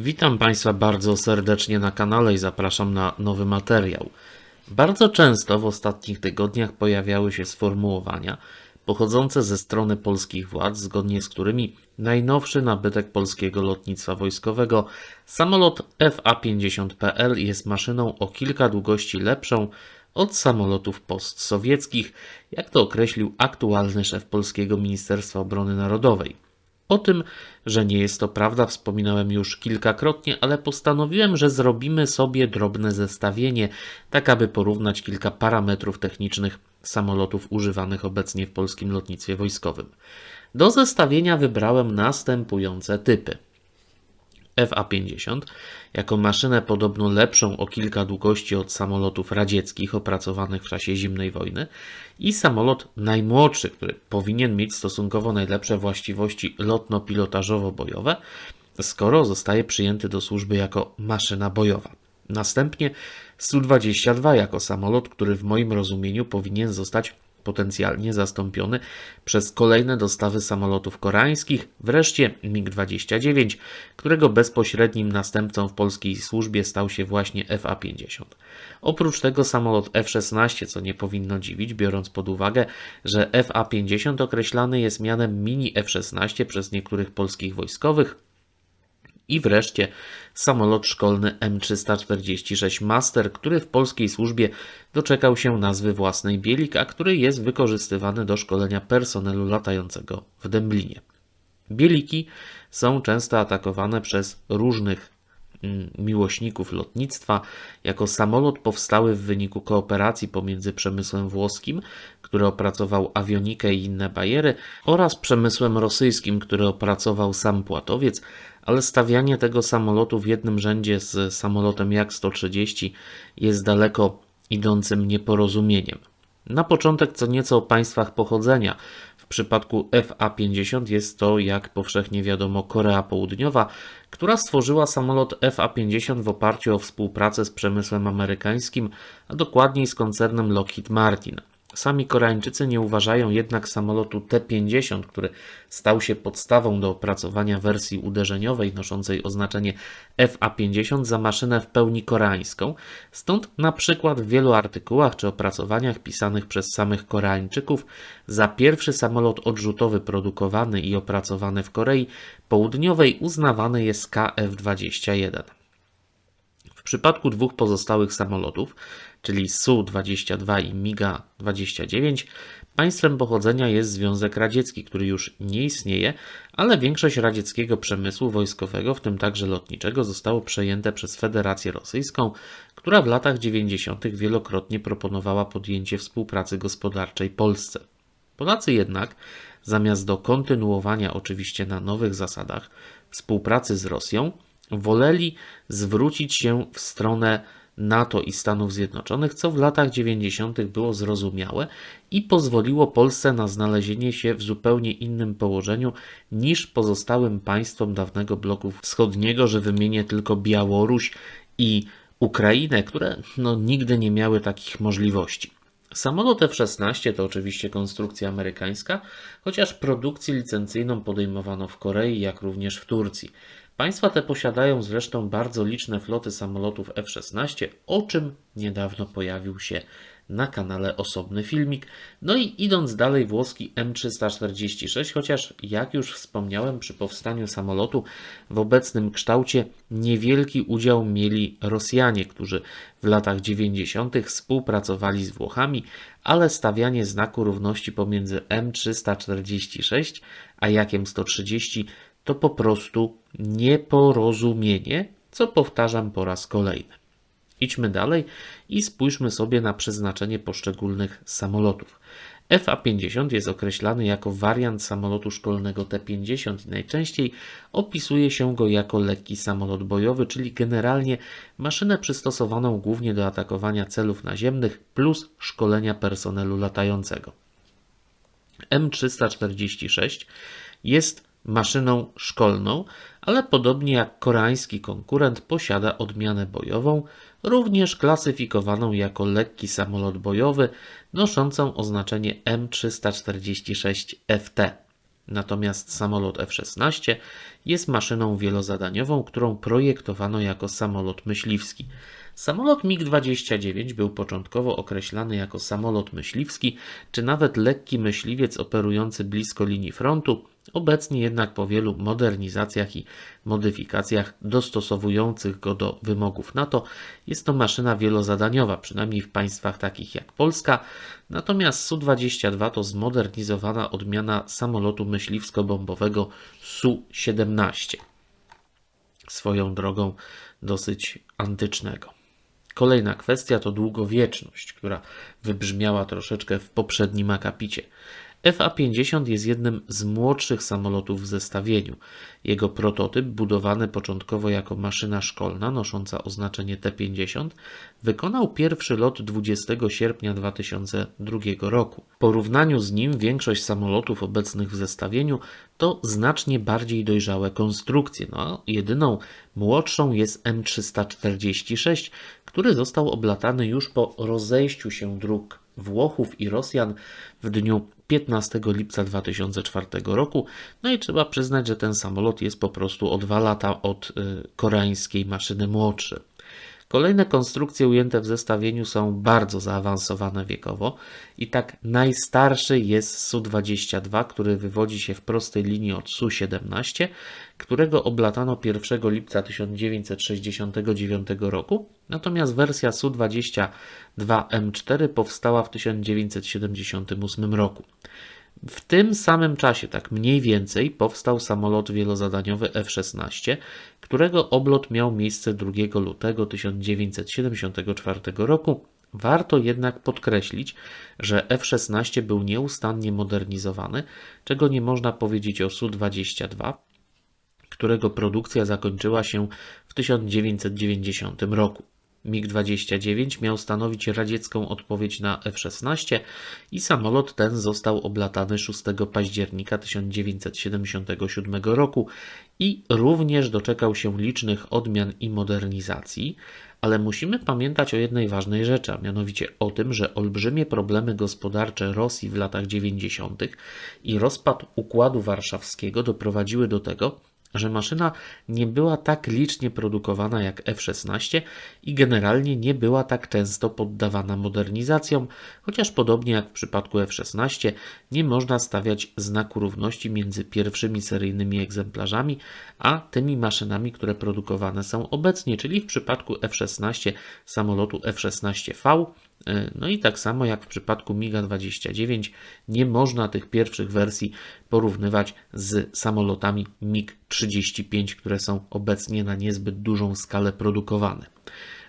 Witam Państwa bardzo serdecznie na kanale i zapraszam na nowy materiał. Bardzo często w ostatnich tygodniach pojawiały się sformułowania pochodzące ze strony polskich władz, zgodnie z którymi najnowszy nabytek polskiego lotnictwa wojskowego, samolot FA-50PL, jest maszyną o kilka długości lepszą od samolotów postsowieckich, jak to określił aktualny szef polskiego Ministerstwa Obrony Narodowej. O tym, że nie jest to prawda, wspominałem już kilkakrotnie, ale postanowiłem, że zrobimy sobie drobne zestawienie, tak aby porównać kilka parametrów technicznych samolotów używanych obecnie w polskim lotnictwie wojskowym. Do zestawienia wybrałem następujące typy. FA-50 jako maszynę podobno lepszą o kilka długości od samolotów radzieckich opracowanych w czasie zimnej wojny i samolot najmłodszy, który powinien mieć stosunkowo najlepsze właściwości lotno-pilotażowo-bojowe, skoro zostaje przyjęty do służby jako maszyna bojowa. Następnie Su-22 jako samolot, który w moim rozumieniu powinien zostać potencjalnie zastąpiony przez kolejne dostawy samolotów koreańskich, wreszcie MiG-29, którego bezpośrednim następcą w polskiej służbie stał się właśnie FA-50. Oprócz tego samolot F-16, co nie powinno dziwić, biorąc pod uwagę, że FA-50 określany jest mianem mini F-16 przez niektórych polskich wojskowych, i wreszcie samolot szkolny M346 Master, który w polskiej służbie doczekał się nazwy własnej Bielik, a który jest wykorzystywany do szkolenia personelu latającego w Dęblinie. Bieliki są często atakowane przez różnych mm, miłośników lotnictwa jako samolot powstały w wyniku kooperacji pomiędzy przemysłem włoskim, który opracował awionikę i inne bajery, oraz przemysłem rosyjskim, który opracował sam Płatowiec, ale stawianie tego samolotu w jednym rzędzie z samolotem Jak-130 jest daleko idącym nieporozumieniem. Na początek co nieco o państwach pochodzenia. W przypadku FA-50 jest to, jak powszechnie wiadomo, Korea Południowa, która stworzyła samolot FA-50 w oparciu o współpracę z przemysłem amerykańskim, a dokładniej z koncernem Lockheed Martin. Sami Koreańczycy nie uważają jednak samolotu T-50, który stał się podstawą do opracowania wersji uderzeniowej noszącej oznaczenie FA-50 za maszynę w pełni koreańską. Stąd na przykład w wielu artykułach czy opracowaniach pisanych przez samych Koreańczyków za pierwszy samolot odrzutowy produkowany i opracowany w Korei Południowej uznawany jest KF-21. W przypadku dwóch pozostałych samolotów, czyli Su-22 i MiGa-29, państwem pochodzenia jest Związek Radziecki, który już nie istnieje, ale większość radzieckiego przemysłu wojskowego, w tym także lotniczego, zostało przejęte przez Federację Rosyjską, która w latach 90. wielokrotnie proponowała podjęcie współpracy gospodarczej Polsce. Polacy jednak, zamiast do kontynuowania oczywiście na nowych zasadach współpracy z Rosją, woleli zwrócić się w stronę NATO i Stanów Zjednoczonych, co w latach 90. było zrozumiałe i pozwoliło Polsce na znalezienie się w zupełnie innym położeniu niż pozostałym państwom dawnego bloku wschodniego, że wymienię tylko Białoruś i Ukrainę, które no, nigdy nie miały takich możliwości. Samolot F-16 to oczywiście konstrukcja amerykańska, chociaż produkcję licencyjną podejmowano w Korei, jak również w Turcji. Państwa te posiadają zresztą bardzo liczne floty samolotów F-16, o czym niedawno pojawił się na kanale osobny filmik. No i idąc dalej, włoski M346, chociaż jak już wspomniałem przy powstaniu samolotu w obecnym kształcie niewielki udział mieli Rosjanie, którzy w latach 90. współpracowali z Włochami, ale stawianie znaku równości pomiędzy M346 a Jakiem 130 to po prostu nieporozumienie, co powtarzam po raz kolejny. Idźmy dalej i spójrzmy sobie na przeznaczenie poszczególnych samolotów. FA-50 jest określany jako wariant samolotu szkolnego T-50 i najczęściej opisuje się go jako lekki samolot bojowy, czyli generalnie maszynę przystosowaną głównie do atakowania celów naziemnych plus szkolenia personelu latającego. M346 jest maszyną szkolną, ale podobnie jak koreański konkurent posiada odmianę bojową, również klasyfikowaną jako lekki samolot bojowy noszącą oznaczenie M346FT. Natomiast samolot F-16 jest maszyną wielozadaniową, którą projektowano jako samolot myśliwski. Samolot MiG-29 był początkowo określany jako samolot myśliwski, czy nawet lekki myśliwiec operujący blisko linii frontu, obecnie jednak po wielu modernizacjach i modyfikacjach dostosowujących go do wymogów NATO jest to maszyna wielozadaniowa, przynajmniej w państwach takich jak Polska, natomiast Su-22 to zmodernizowana odmiana samolotu myśliwsko-bombowego Su-17. Swoją drogą dosyć antycznego. Kolejna kwestia to długowieczność, która wybrzmiała troszeczkę w poprzednim akapicie. FA-50 jest jednym z młodszych samolotów w zestawieniu. Jego prototyp, budowany początkowo jako maszyna szkolna nosząca oznaczenie T-50, wykonał pierwszy lot 20 sierpnia 2002 roku. W porównaniu z nim większość samolotów obecnych w zestawieniu to znacznie bardziej dojrzałe konstrukcje. No, jedyną młodszą jest M346, który został oblatany już po rozejściu się dróg Włochów i Rosjan w dniu 15 lipca 2004 roku. No i trzeba przyznać, że ten samolot jest po prostu o dwa lata od y, koreańskiej maszyny młodszy. Kolejne konstrukcje ujęte w zestawieniu są bardzo zaawansowane wiekowo i tak najstarszy jest Su-22, który wywodzi się w prostej linii od Su-17, którego oblatano 1 lipca 1969 roku, natomiast wersja Su-22M4 powstała w 1978 roku. W tym samym czasie, tak mniej więcej, powstał samolot wielozadaniowy F-16, którego oblot miał miejsce 2 lutego 1974 roku. Warto jednak podkreślić, że F-16 był nieustannie modernizowany, czego nie można powiedzieć o Su-22, którego produkcja zakończyła się w 1990 roku. MiG-29 miał stanowić radziecką odpowiedź na F-16 i samolot ten został oblatany 6 października 1977 roku i również doczekał się licznych odmian i modernizacji, ale musimy pamiętać o jednej ważnej rzeczy, a mianowicie o tym, że olbrzymie problemy gospodarcze Rosji w latach 90. i rozpad Układu Warszawskiego doprowadziły do tego, że maszyna nie była tak licznie produkowana jak F-16 i generalnie nie była tak często poddawana modernizacjom, chociaż podobnie jak w przypadku F-16 nie można stawiać znaku równości między pierwszymi seryjnymi egzemplarzami a tymi maszynami, które produkowane są obecnie, czyli w przypadku F-16 samolotu F-16V E, no i tak samo jak w przypadku MiGa 29 nie można tych pierwszych wersji porównywać z samolotami MiG-35, które są obecnie na niezbyt dużą skalę produkowane.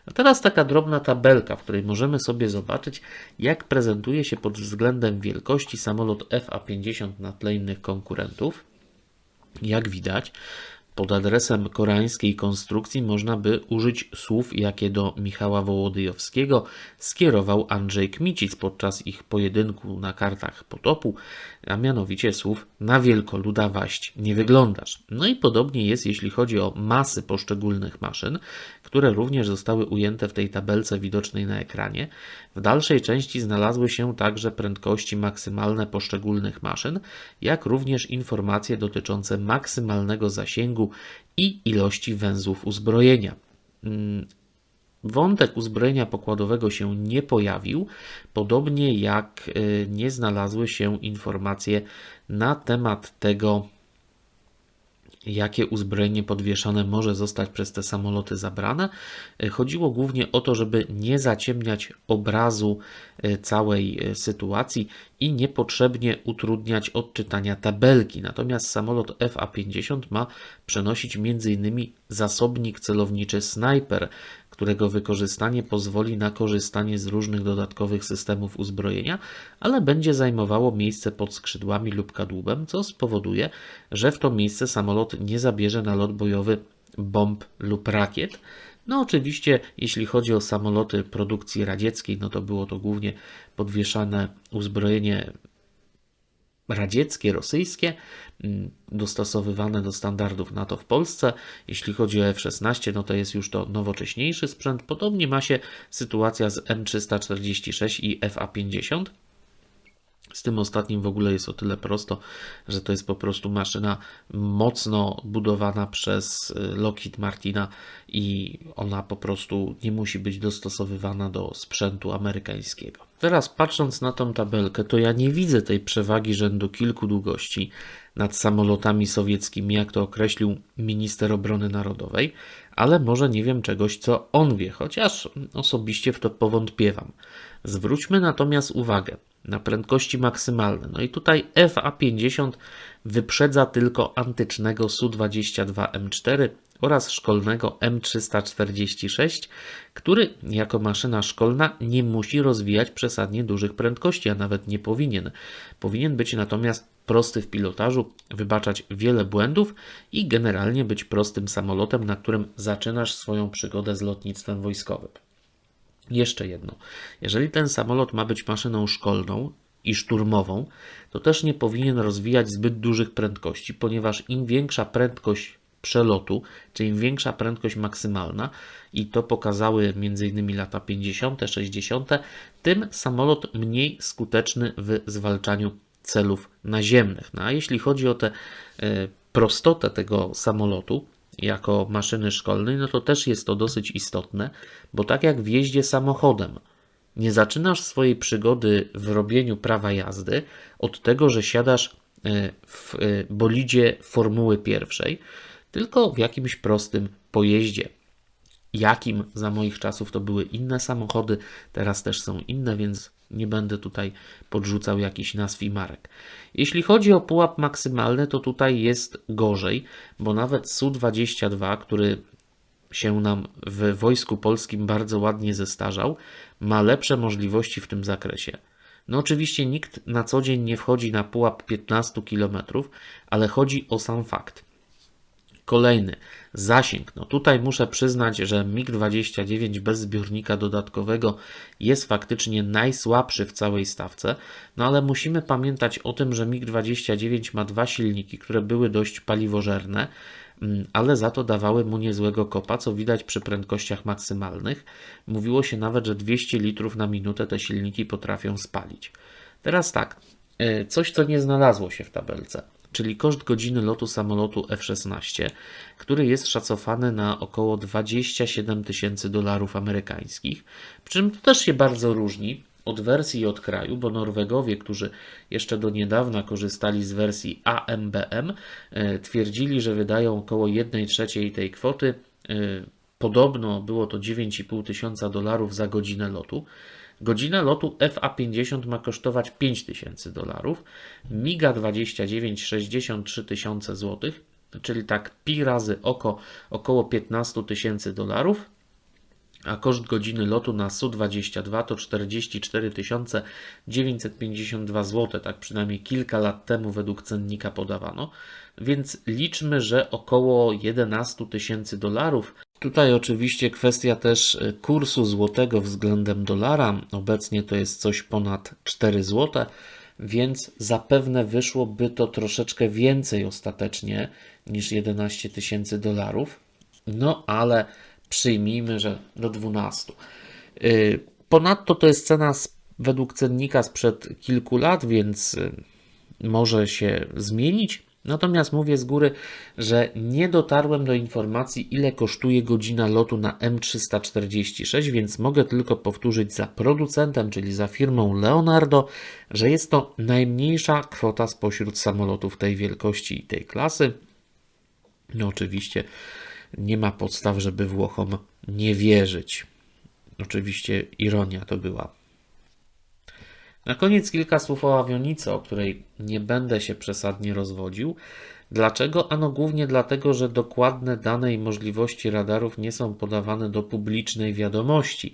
A teraz taka drobna tabelka, w której możemy sobie zobaczyć, jak prezentuje się pod względem wielkości samolot FA-50 na tle innych konkurentów. Jak widać, pod adresem koreańskiej konstrukcji można by użyć słów, jakie do Michała Wołodyjowskiego skierował Andrzej Kmicic podczas ich pojedynku na kartach potopu, a mianowicie słów na wielkoluda waść nie wyglądasz. No i podobnie jest, jeśli chodzi o masy poszczególnych maszyn, które również zostały ujęte w tej tabelce widocznej na ekranie. W dalszej części znalazły się także prędkości maksymalne poszczególnych maszyn, jak również informacje dotyczące maksymalnego zasięgu i ilości węzłów uzbrojenia. Mm, wątek uzbrojenia pokładowego się nie pojawił, podobnie jak y, nie znalazły się informacje na temat tego, jakie uzbrojenie podwieszane może zostać przez te samoloty zabrane. E, chodziło głównie o to, żeby nie zaciemniać obrazu e, całej e, sytuacji i niepotrzebnie utrudniać odczytania tabelki. Natomiast samolot FA-50 ma przenosić m.in. zasobnik celowniczy Sniper, którego wykorzystanie pozwoli na korzystanie z różnych dodatkowych systemów uzbrojenia, ale będzie zajmowało miejsce pod skrzydłami lub kadłubem, co spowoduje, że w to miejsce samolot nie zabierze na lot bojowy bomb lub rakiet. No oczywiście, jeśli chodzi o samoloty produkcji radzieckiej, no to było to głównie podwieszane uzbrojenie radzieckie, rosyjskie, mm, dostosowywane do standardów NATO w Polsce. Jeśli chodzi o F-16, no to jest już to nowocześniejszy sprzęt. Podobnie ma się sytuacja z M346 i FA-50. Z tym ostatnim w ogóle jest o tyle prosto, że to jest po prostu maszyna mocno budowana przez y, Lockheed Martina i ona po prostu nie musi być dostosowywana do sprzętu amerykańskiego. Teraz patrząc na tą tabelkę, to ja nie widzę tej przewagi rzędu kilku długości nad samolotami sowieckimi, jak to określił minister obrony narodowej, ale może nie wiem czegoś, co on wie, chociaż osobiście w to powątpiewam. Zwróćmy natomiast uwagę na prędkości maksymalne. No i tutaj FA50 wyprzedza tylko antycznego Su-22M4 oraz szkolnego M346, który jako maszyna szkolna nie musi rozwijać przesadnie dużych prędkości, a nawet nie powinien. Powinien być natomiast prosty w pilotażu, wybaczać wiele błędów i generalnie być prostym samolotem, na którym zaczynasz swoją przygodę z lotnictwem wojskowym. Jeszcze jedno. Jeżeli ten samolot ma być maszyną szkolną i szturmową, to też nie powinien rozwijać zbyt dużych prędkości, ponieważ im większa prędkość przelotu, czyli im większa prędkość maksymalna, i to pokazały m.in. lata 50., 60., tym samolot mniej skuteczny w zwalczaniu celów naziemnych. No a jeśli chodzi o tę e, prostotę tego samolotu, jako maszyny szkolnej, no to też jest to dosyć istotne, bo tak jak w jeździe samochodem, nie zaczynasz swojej przygody w robieniu prawa jazdy od tego, że siadasz e, w e, bolidzie Formuły pierwszej, tylko w jakimś prostym pojeździe. Jakim za moich czasów to były inne samochody, teraz też są inne, więc nie będę tutaj podrzucał jakichś nazw i marek. Jeśli chodzi o pułap maksymalny, to tutaj jest gorzej, bo nawet Su-22, który się nam w Wojsku Polskim bardzo ładnie zestarzał, ma lepsze możliwości w tym zakresie. No oczywiście nikt na co dzień nie wchodzi na pułap 15 km, ale chodzi o sam fakt. Kolejny, zasięg. No tutaj muszę przyznać, że MiG-29 bez zbiornika dodatkowego jest faktycznie najsłabszy w całej stawce, no ale musimy pamiętać o tym, że MiG-29 ma dwa silniki, które były dość paliwożerne, mm, ale za to dawały mu niezłego kopa, co widać przy prędkościach maksymalnych. Mówiło się nawet, że 200 litrów na minutę te silniki potrafią spalić. Teraz tak, coś co nie znalazło się w tabelce czyli koszt godziny lotu samolotu F-16, który jest szacowany na około 27 tysięcy dolarów amerykańskich, przy czym to też się bardzo różni od wersji i od kraju, bo Norwegowie, którzy jeszcze do niedawna korzystali z wersji AMBM, e, twierdzili, że wydają około 1 trzeciej tej kwoty. E, podobno było to 9,5 tysiąca dolarów za godzinę lotu. Godzina lotu FA50 ma kosztować 5000 dolarów, MIGA 29 63 tysiące złotych, czyli tak pi razy oko około 15 tysięcy dolarów, a koszt godziny lotu na Su-22 to 44 952 zł, tak przynajmniej kilka lat temu według cennika podawano, więc liczmy, że około 11 tysięcy dolarów Tutaj oczywiście kwestia też e, kursu złotego względem dolara. Obecnie to jest coś ponad 4 zł, więc zapewne wyszłoby to troszeczkę więcej ostatecznie niż 11 tysięcy dolarów. No ale przyjmijmy, że do 12. E, ponadto to jest cena według cennika sprzed kilku lat, więc e, może się zmienić. Natomiast mówię z góry, że nie dotarłem do informacji, ile kosztuje godzina lotu na M346, więc mogę tylko powtórzyć za producentem, czyli za firmą Leonardo, że jest to najmniejsza kwota spośród samolotów tej wielkości i tej klasy. No oczywiście nie ma podstaw, żeby Włochom nie wierzyć. Oczywiście ironia to była. Na koniec kilka słów o awionicy, o której nie będę się przesadnie rozwodził. Dlaczego? Ano głównie dlatego, że dokładne dane i możliwości radarów nie są podawane do publicznej wiadomości,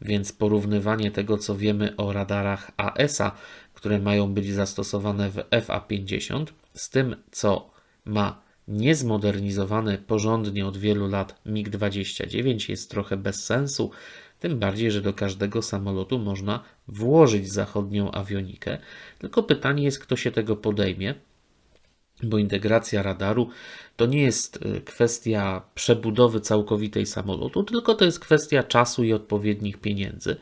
więc porównywanie tego, co wiemy o radarach ASA, które mają być zastosowane w FA50, z tym, co ma niezmodernizowany porządnie od wielu lat MiG-29 jest trochę bez sensu, tym bardziej, że do każdego samolotu można włożyć zachodnią awionikę. Tylko pytanie jest, kto się tego podejmie, bo integracja radaru to nie jest y, kwestia przebudowy całkowitej samolotu, tylko to jest kwestia czasu i odpowiednich pieniędzy.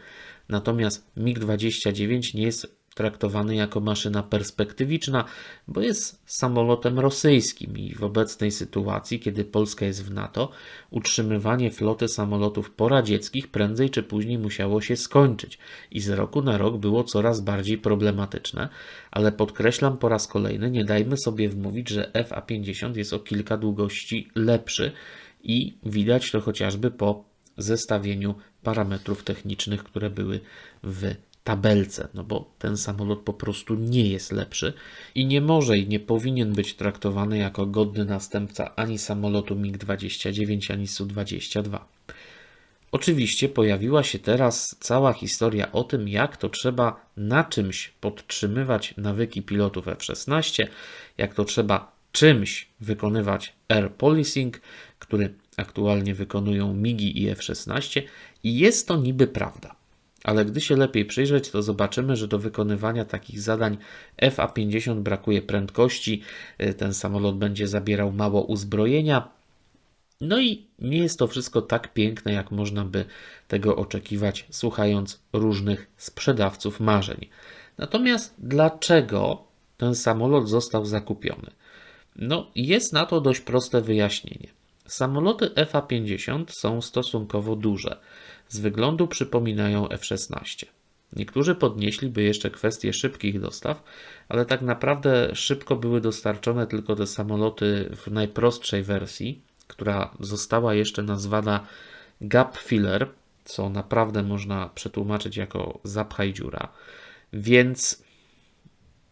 Natomiast MiG-29 nie jest traktowany jako maszyna perspektywiczna, bo jest samolotem rosyjskim i w obecnej sytuacji, kiedy Polska jest w NATO, utrzymywanie floty samolotów poradzieckich prędzej czy później musiało się skończyć i z roku na rok było coraz bardziej problematyczne, ale podkreślam po raz kolejny, nie dajmy sobie wmówić, że FA-50 jest o kilka długości lepszy i widać to chociażby po zestawieniu parametrów technicznych, które były w tabelce, no bo ten samolot po prostu nie jest lepszy i nie może i nie powinien być traktowany jako godny następca ani samolotu MiG-29, ani Su-22. Oczywiście pojawiła się teraz cała historia o tym, jak to trzeba na czymś podtrzymywać nawyki pilotów F-16, jak to trzeba czymś wykonywać air policing, który aktualnie wykonują MIGI i F-16 i jest to niby prawda. Ale gdy się lepiej przyjrzeć, to zobaczymy, że do wykonywania takich zadań FA-50 brakuje prędkości, ten samolot będzie zabierał mało uzbrojenia. No i nie jest to wszystko tak piękne, jak można by tego oczekiwać, słuchając różnych sprzedawców marzeń. Natomiast dlaczego ten samolot został zakupiony? No, jest na to dość proste wyjaśnienie. Samoloty FA-50 są stosunkowo duże. Z wyglądu przypominają F-16. Niektórzy podnieśliby jeszcze kwestię szybkich dostaw, ale tak naprawdę szybko były dostarczone tylko te samoloty w najprostszej wersji, która została jeszcze nazwana gap filler, co naprawdę można przetłumaczyć jako zapchaj dziura. Więc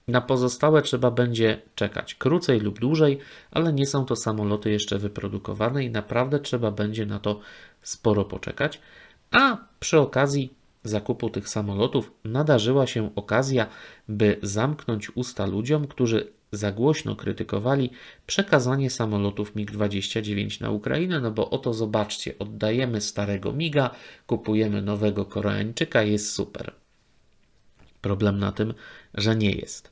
na pozostałe trzeba będzie czekać krócej lub dłużej, ale nie są to samoloty jeszcze wyprodukowane i naprawdę trzeba będzie na to sporo poczekać. A przy okazji zakupu tych samolotów nadarzyła się okazja, by zamknąć usta ludziom, którzy za głośno krytykowali przekazanie samolotów MiG-29 na Ukrainę, no bo oto zobaczcie, oddajemy starego MiGa, kupujemy nowego Koreańczyka, jest super. Problem na tym, że nie jest.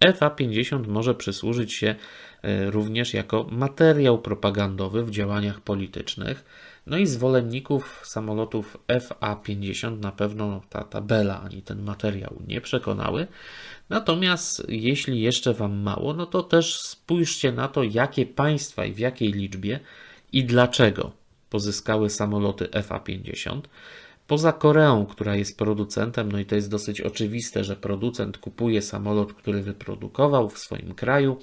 FA-50 może przysłużyć się e, również jako materiał propagandowy w działaniach politycznych. No i zwolenników samolotów FA-50 na pewno ta tabela ani ten materiał nie przekonały. Natomiast jeśli jeszcze Wam mało, no to też spójrzcie na to, jakie państwa i w jakiej liczbie i dlaczego pozyskały samoloty FA-50. Poza Koreą, która jest producentem, no i to jest dosyć oczywiste, że producent kupuje samolot, który wyprodukował w swoim kraju.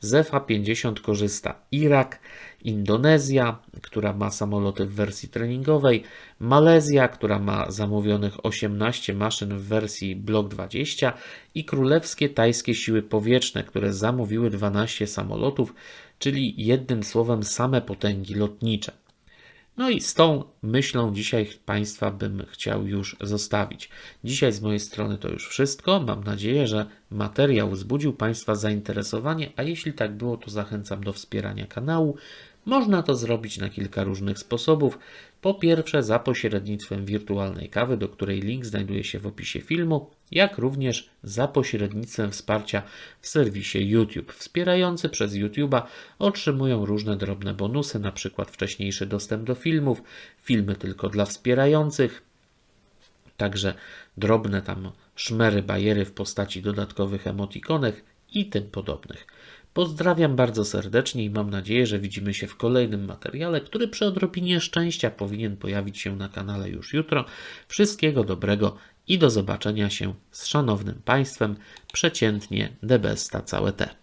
Z FA-50 korzysta Irak, Indonezja, która ma samoloty w wersji treningowej, Malezja, która ma zamówionych 18 maszyn w wersji Block 20 i królewskie tajskie siły powietrzne, które zamówiły 12 samolotów, czyli jednym słowem same potęgi lotnicze. No i z tą myślą dzisiaj Państwa bym chciał już zostawić. Dzisiaj z mojej strony to już wszystko. Mam nadzieję, że materiał wzbudził Państwa zainteresowanie, a jeśli tak było, to zachęcam do wspierania kanału. Można to zrobić na kilka różnych sposobów. Po pierwsze, za pośrednictwem wirtualnej kawy, do której link znajduje się w opisie filmu, jak również za pośrednictwem wsparcia w serwisie YouTube. Wspierający przez YouTube'a otrzymują różne drobne bonusy, np. wcześniejszy dostęp do filmów, filmy tylko dla wspierających, także drobne tam szmery, bajery w postaci dodatkowych emotikonek i tym podobnych. Pozdrawiam bardzo serdecznie i mam nadzieję, że widzimy się w kolejnym materiale, który przy odrobinie szczęścia powinien pojawić się na kanale już jutro. Wszystkiego dobrego i do zobaczenia się z szanownym Państwem, przeciętnie Debesta całe te.